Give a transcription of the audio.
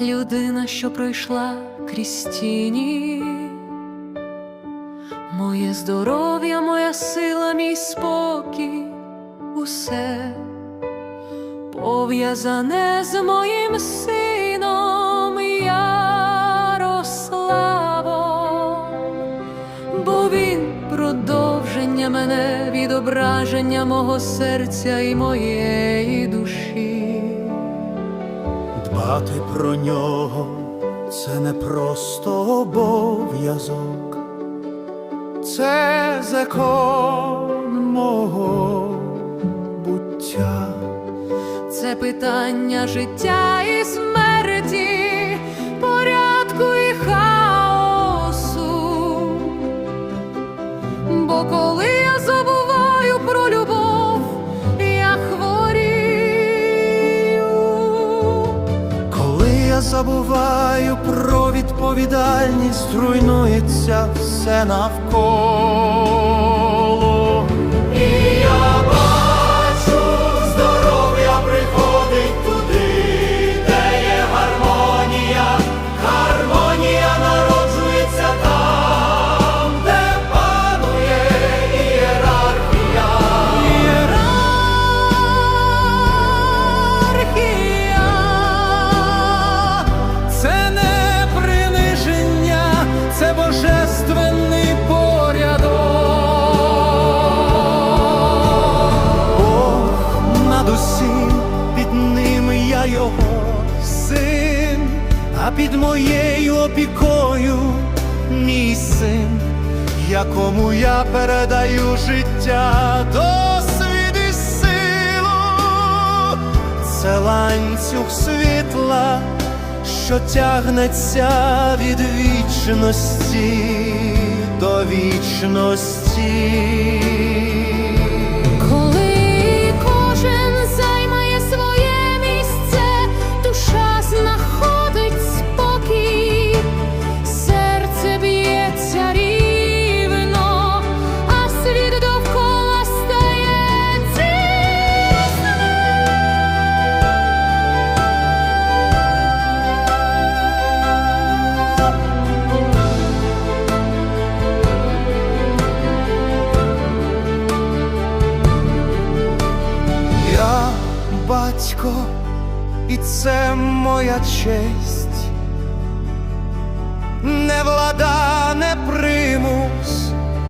людина, що пройшла крізь тіні. Моє здоров'я, моя сила, мій спокій, усе пов'язане з моїм сином Ярославом, бо він продовження мене, відображення мого серця і моєї душі. Дбати про нього. Це не просто обов'язок, це закон мого буття. Це питання життя і смерті, забуваю про відповідальність, руйнується все навколо. А під моєю опікою мій син, якому я передаю життя, досвід і силу. Це ланцюг світла, що тягнеться від вічності до вічності. Батько, і це моя честь, не влада,